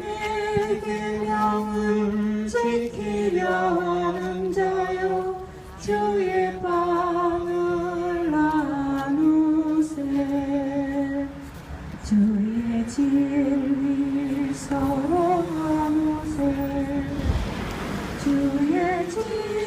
내 계명을 지키려 하는 자요 주의 빵을 나누세. 주의 진리 서로 나누세. 주의 진리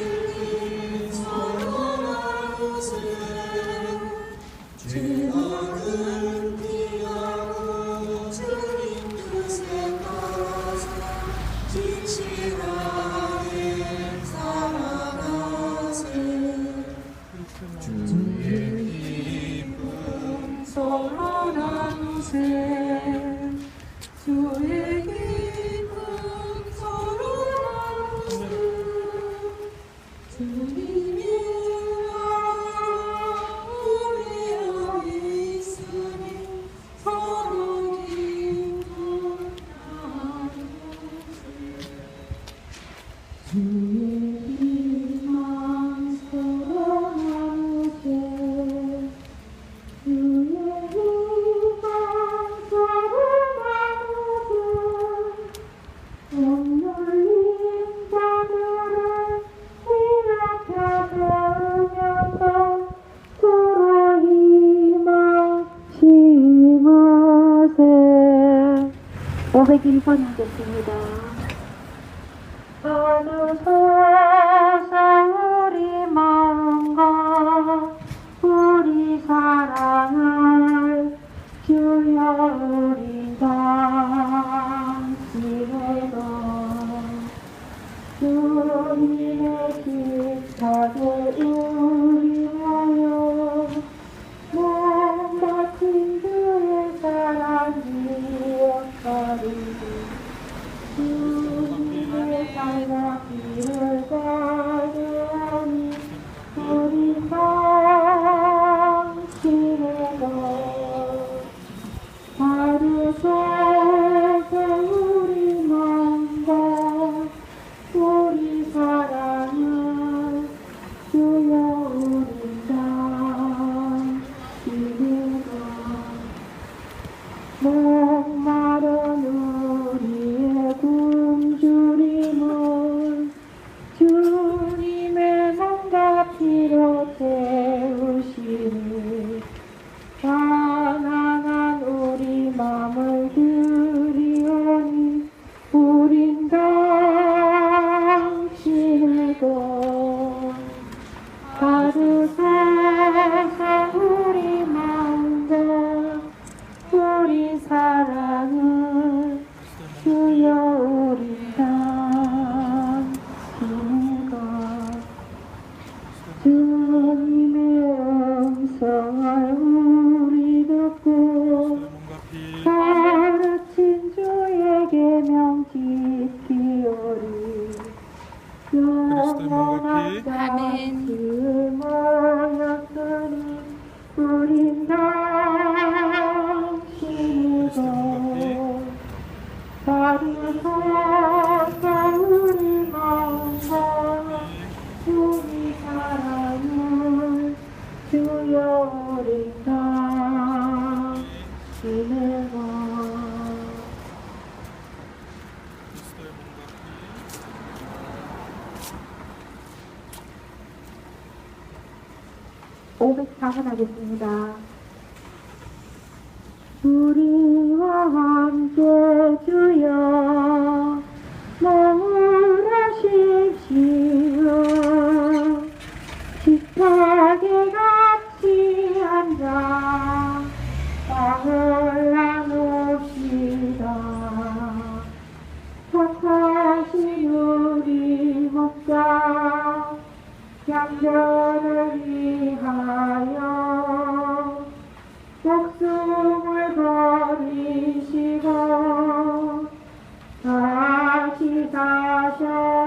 to it. 501번 하겠습니다. 어느 소사 우리 마음과 우리 사랑을 주여 우리 감지해도 주님의 기적에 more. 504번 하겠습니다. 우리 양전을 위하여 목숨을 버리시고 다시 사셔